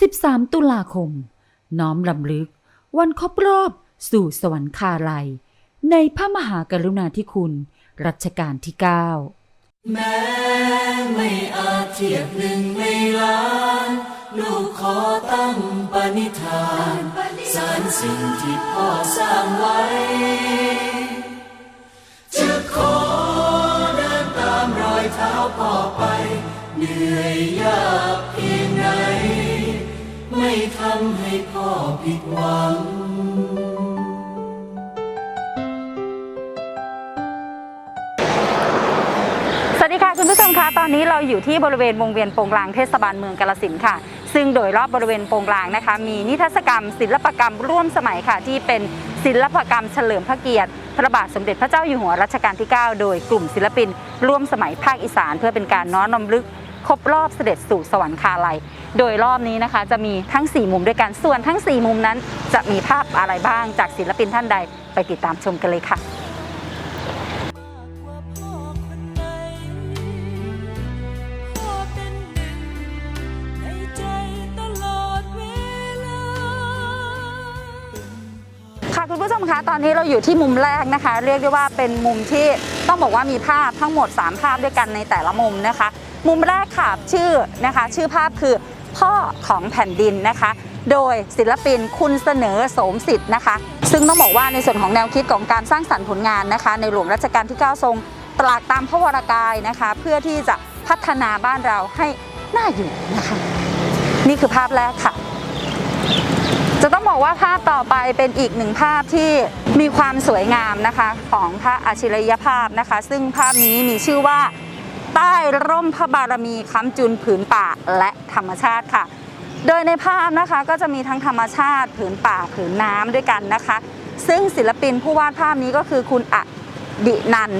13 ตุลาคม น้อมลำลึก วันครบรอบสู่สวรรคาลัย ในพระมหากรุณาธิคุณ รัชกาลที่ 9 แม้ไม่อาจเทียบหนึ่งในล้านลูกขอตั้งปณิธานสารสิ่งที่พ่อสร้างไว้ จะขอเดินตามรอยเท้าพ่อไป เหนื่อยยากำให้พ่อผิดหวัง สวัสดีค่ะคุณผู้ชมคะตอนนี้เราอยู่ที่บริเวณวงเวียนโปงลางเทศบาลเมืองกาลสินธุ์ค่ะ ซึ่งโดยรอบบริเวณโปงลางนะคะ มีนิทรรศกรรม ศิลปกรรมร่วมสมัยค่ะ ที่เป็นศิลปกรรมเฉลิมพระเกียรติ พระบาทสมเด็จพระเจ้าอยู่หัวรัชกาลที่ 9 โดยกลุ่มศิลปิน ร่วมสมัยภาคอีสาน เพื่อเป็นการน้อมรำลึก ครบรอบเสด็จสู่สวรรคาลัย โดยรอบนี้นะคะจะมีทั้ง 4 มุมด้วยกัน ส่วนทั้ง 4 มุมนั้น จะมีภาพอะไรบ้างจากศิลปินท่านใดไปติดตามชมกันเลยค่ะค่ะคุณผู้ชมคะตอนนี้เราอยู่ที่มุมแรกนะคะ เรียกได้ว่าเป็นมุมที่ต้องบอกว่ามีภาพทั้งหมด 3 ภาพด้วยกันในแต่ละมุมนะคะ มุมแรกค่ะชื่อนะคะชื่อภาพคือพ่อของแผ่นดินนะคะ โดยศิลปินคุณเสนอโสมสิทธิ์นะคะ ซึ่งต้องบอกว่าในส่วนของแนวคิดของการสร้างสรรค์ผลงานนะคะ ในหลวงรัชกาลที่ 9 ทรงตรากตามพระวรากายนะคะ เพื่อที่จะพัฒนาบ้านเราให้น่าอยู่นะคะ นี่คือภาพแรกค่ะ จะต้องบอกว่าภาพต่อไปเป็นอีกหนึ่งภาพที่มีความสวยงามนะคะของพระอาชิรยภาพนะคะ ซึ่งภาพนี้มีชื่อว่า ใต้ร่มพระบารมีค้ำจุนผืนป่าและธรรมชาติค่ะ โดยในภาพนะคะก็จะมีทั้งธรรมชาติ ผืนป่าผืนน้ำด้วยกันนะคะ ซึ่งศิลปินผู้วาดภาพนี้ก็คือคุณอดินัน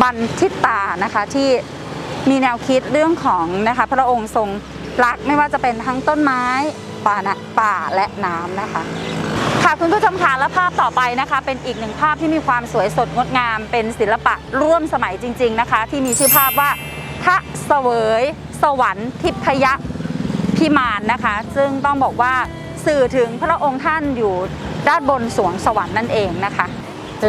บันทิตานะคะที่มีแนวคิดเรื่องของนะคะพระองค์ทรงรักไม่ว่าจะเป็นทั้งต้นไม้ป่านะป่าและน้ำนะคะ ค่ะคุณผู้ชมค่ะและภาพต่อไปนะคะ เป็นอีกหนึ่งภาพที่มีความสวยสดงดงาม เป็นศิลปะร่วมสมัยจริง ๆนะคะ ที่มีชื่อภาพว่าพระเสวย สวรรค์ทิพยพิมานนะคะ ซึ่งต้องบอกว่าสื่อถึงพระองค์ท่านอยู่ด้านบนสวงสวรรค์นั่นเองนะคะ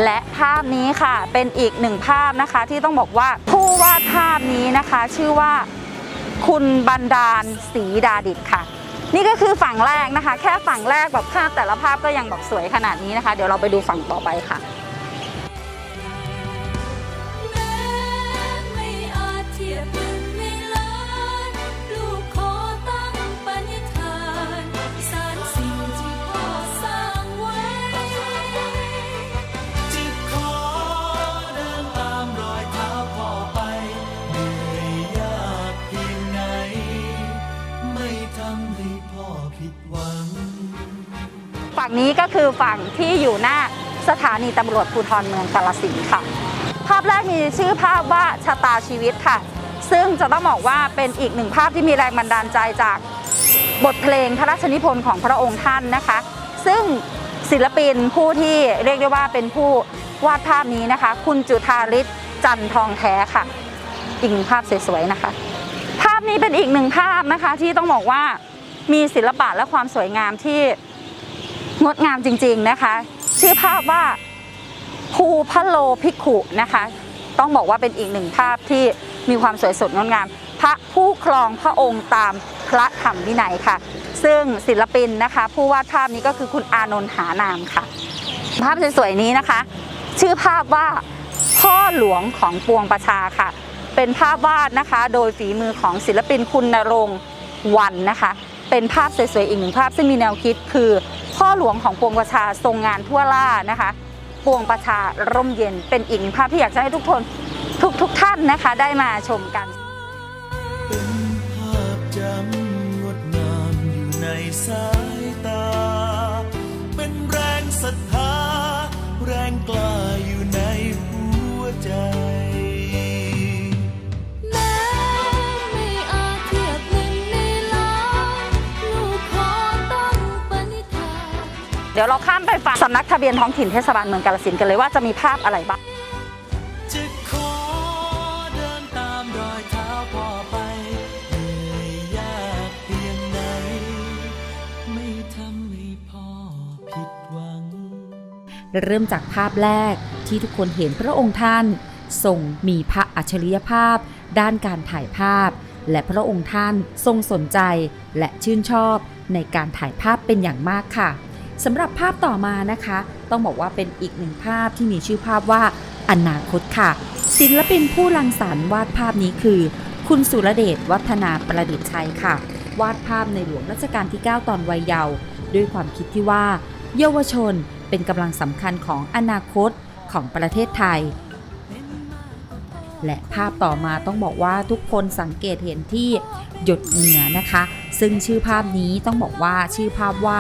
และภาพนี้ค่ะเป็นอีกหนึ่งภาพนะคะ ที่ต้องบอกว่าผู้วาดภาพนี้นะคะ ชื่อว่าคุณบันดาลศรีดาดิตค่ะ นี่ก็คือฝั่งแรกนะคะ แค่ฝั่งแรกแบบภาพแต่ละภาพก็ยังบอกสวยขนาดนี้นะคะ เดี๋ยวเราไปดูฝั่งต่อไปค่ะ นี้ก็คือฝั่งที่อยู่หน้าสถานีตำรวจภูธรเมืองกาลสินค่ะ ภาพแรกมีชื่อภาพว่าชะตาชีวิตค่ะ ซึ่งจะต้องบอกว่าเป็นอีกหนึ่งภาพที่มีแรงบันดาลใจจากบทเพลงพระราชนิพนธ์ของพระองค์ท่านนะคะ ซึ่งศิลปินผู้ที่เรียกได้ว่าเป็นผู้วาดภาพนี้นะคะ คุณจุธาริศจันทองแท้ค่ะ อีกหนึ่งภาพสวยๆนะคะ ภาพนี้เป็นอีกหนึ่งภาพนะคะที่ต้องบอกว่ามีศิลปะและความสวยงามที่ งดงามจริงๆนะคะ ชื่อภาพว่าภูพะโลภิกขุนะคะ ต้องบอกว่าเป็นอีกหนึ่งภาพที่มีความสวยสดงดงาม พระผู้ครองพระองค์ตามพระธรรมวินัยค่ะ ซึ่งศิลปินนะคะ ผู้วาดภาพนี้ก็คือคุณอานนท์หานามค่ะ ภาพสวยๆนี้นะคะ ชื่อภาพว่าพ่อหลวงของปวงประชาค่ะ เป็นภาพวาดนะคะ โดยฝีมือของศิลปินคุณนรงวันนะคะ เป็นภาพสวยๆอีกหนึ่งภาพซึ่งมีแนวคิดคือ พ่อหลวงของปวงประชาทรงงานทั่วล่านะคะ ปวงประชาร่มเย็นเป็นอีกหนึ่งภาพที่อยากจะให้ทุกคนทุกทุกท่านนะคะได้มาชมกัน เป็นภาพจำงดงามอยู่ในสายตา เป็นแรงศรัทธา แรงกล้าอยู่ในหัวใจ เดี๋ยวเราข้ามไปฝั่งสำนักทะเบียนท้องถิ่นเทศบาลเมืองกาลสินกันเลยว่าจะมีภาพอะไรบ้างเริ่มจากภาพแรกที่ทุกคนเห็นพระองค์ท่านทรงมีพระอัจฉริยภาพ ด้านการถ่ายภาพ และพระองค์ท่านทรงสนใจและชื่นชอบในการถ่ายภาพเป็นอย่างมากค่ะ สำหรับภาพต่อมานะคะ ต้องบอกว่าเป็นอีกหนึ่งภาพที่มีชื่อภาพว่าอนาคตค่ะ ศิลปินผู้รังสรรค์วาดภาพนี้คือ คุณสุรเดชวัฒนาประดิษฐ์ชัยค่ะ วาดภาพในหลวงรัชกาลที่ 9 ตอนวัยเยาว์ด้วยความคิดที่ว่า เยาวชนเป็นกำลังสำคัญของอนาคตของประเทศไทย และภาพต่อมาต้องบอกว่าทุกคนสังเกตเห็นที่หยดเหงื่อนะคะ ซึ่งชื่อภาพนี้ต้องบอกว่าชื่อภาพว่า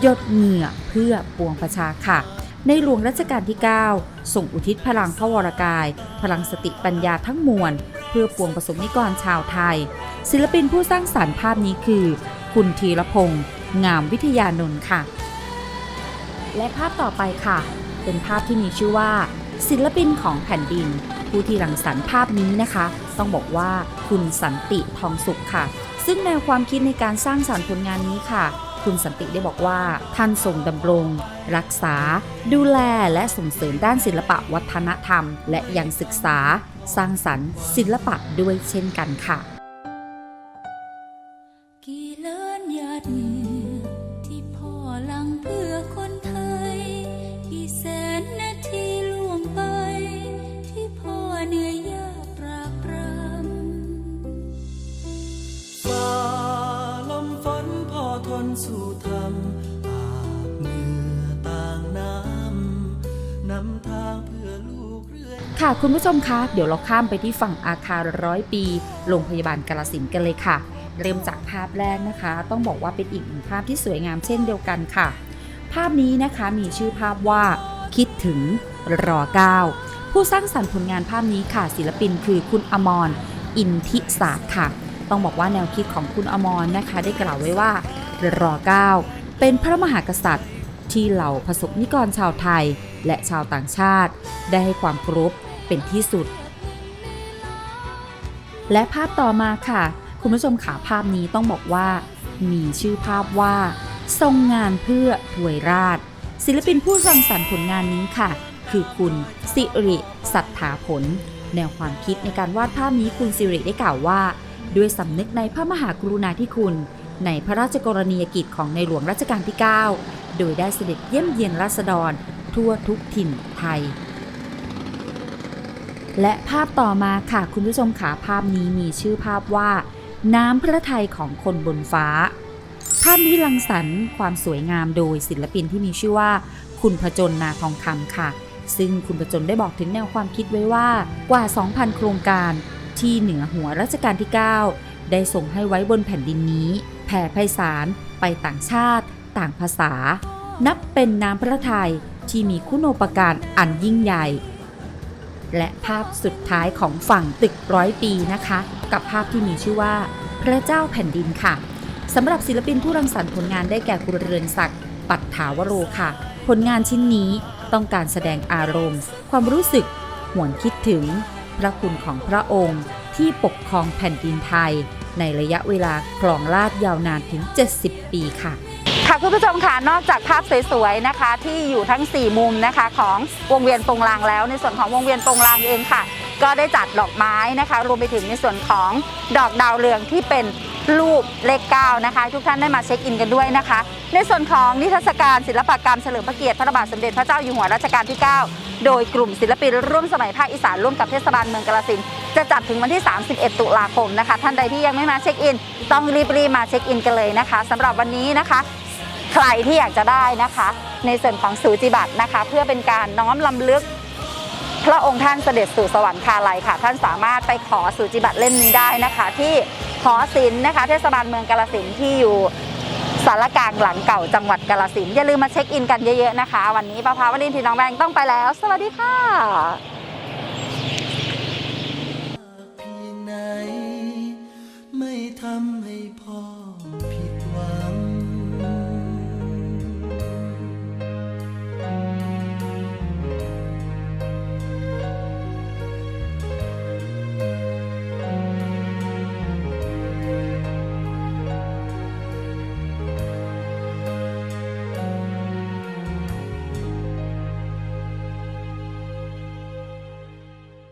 หยดเหงื่อเพื่อปวงประชาค่ะ ในหลวงรัชกาลที่ 9 ส่งอุทิศพลังพระวรกาย พลังสติปัญญาทั้งมวล เพื่อปวงประสงนิกรชาวไทย ศิลปินผู้สร้างสรรค์ภาพนี้คือ คุณธีรพงษ์งามวิทยานนท์ค่ะ และภาพต่อไปค่ะ เป็นภาพที่มีชื่อว่า ศิลปินของแผ่นดิน ผู้ที่รังสรรค์ภาพนี้นะคะ ต้องบอกว่าคุณสันติทองสุขค่ะ ซึ่งแนวความคิดในการสร้างสรรค์ผลงานนี้ค่ะ คุณสันติได้บอกว่า ท่านทรงดำรง รักษา ดูแลและส่งเสริมด้านศิลปะวัฒนธรรม และยังศึกษา สร้างสรรค์ ศิลปะด้วยเช่นกันค่ะ ค่ะคุณผู้ชมคะเดี๋ยวเราข้ามไปที่ฝั่งอาคารร้อยปี โรงพยาบาลกาลสินกันเลยค่ะ เริ่มจากภาพแรกนะคะ ต้องบอกว่าเป็นอีกหนึ่งภาพที่สวยงามเช่นเดียวกันค่ะ ภาพนี้นะคะมีชื่อภาพว่า คิดถึงรอเก้าผู้สร้างสรรค์ผลงานภาพนี้ค่ะ ศิลปินคือคุณอมรอินทิศาสตร์ค่ะ ต้องบอกว่าแนวคิดของคุณอมรนะคะ ได้กล่าวไว้ว่ารอเก้าเป็นพระมหากษัตริย์ ที่เหล่าประสบนิกรชาวไทย และชาวต่างชาติ ได้ให้ความเคารพ เป็นที่สุด และภาพต่อมาค่ะ คุณผู้ชมขาภาพนี้ต้องบอกว่า มีชื่อภาพว่า ทรงงานเพื่อถวยราช ศิลปินผู้รังสรรค์ผลงานนี้ค่ะ คือคุณสิริสัทธาผล แนวความคิดในการวาดภาพนี้คุณสิริได้กล่าวว่า ด้วยสำนึกในพระมหากรุณาธิคุณ ในพระราชกรณียกิจของในหลวงรัชกาลที่ 9 โดยได้เสด็จเยี่ยมเยียนราษฎร ทั่วทุกถิ่นไทย และภาพต่อมาค่ะคุณผู้ชมขาภาพนี้มีชื่อภาพว่า น้ำพระทัยของคนบนฟ้า ภาพนี้รังสรรค์ความสวยงามโดยศิลปินที่มีชื่อว่า คุณพจนนาทองคำค่ะ ซึ่งคุณพจนได้บอกถึงแนวความคิดไว้ว่ากว่า 2,000 โครงการ ที่เหนือหัวรัชกาลที่ 9 ได้ส่งให้ไว้บนแผ่นดินนี้ แผ่ไพศาลไปต่างชาติ ต่างภาษา นับเป็นน้ำพระทัยที่มีคุณูปการอันยิ่งใหญ่ และภาพสุดท้ายของฝั่งตึกร้อยปีนะคะ กับภาพที่มีชื่อว่า พระเจ้าแผ่นดินค่ะสำหรับศิลปินผู้รังสรรค์ผลงานได้แก่คุณเรือนศักดิ์ปัตถาวโรค่ะ ผลงานชิ้นนี้ต้องการแสดงอารมณ์ ความรู้สึกหวนคิดถึง พระคุณของพระองค์ที่ปกครองแผ่นดินไทย ในระยะเวลาครองราชยาวนานถึง 70 ปีค่ะ ค่ะคุณผู้ชมค่ะนอกจากภาพสวยๆนะคะ ที่อยู่ทั้ง 4 มุมนะคะ ของวงเวียนตรงรางแล้ว ในส่วนของวงเวียนตรงรางเองค่ะ ก็ได้จัดดอกไม้นะคะ รวมไปถึงในส่วนของดอกดาวเรืองที่เป็นรูปเลข9นะคะ ทุกท่านได้มาเช็คอินกันด้วยนะคะ ในส่วนของนิทรรศการศิลปกรรมเฉลิมพระเกียรติพระบาทสมเด็จพระเจ้าอยู่หัวรัชกาลที่ 9 โดยกลุ่มศิลปินร่วมสมัยภาคอีสานร่วมกับเทศบาลเมืองกาฬสินจะจัดถึงวันที่ 31 ตุลาคมนะคะ ท่านใดที่ยังไม่มาเช็คอิน ต้องรีบๆมาเช็คอินกันเลยนะคะสำหรับวันนี้นะคะ ใครที่อยากจะได้นะคะ ในส่วนของสูจิบัตรนะคะ เพื่อเป็นการน้อมลำลึก พระองค์ท่านเสด็จสู่สวรรคาลัยค่ะ ท่านสามารถไปขอสูจิบัตรเล่มนี้ได้นะคะ ที่หอศิลป์นะคะ เทศบาลเมืองกาลสินที่อยู่สารกลางหลังเก่าจังหวัดกาลสินอย่าลืมมาเช็คอินกันเยอะๆนะคะ วันนี้ประภาวรินทร์ทีน้องแบงค์ต้องไปแล้ว สวัสดีค่ะไม่ทำให้พอ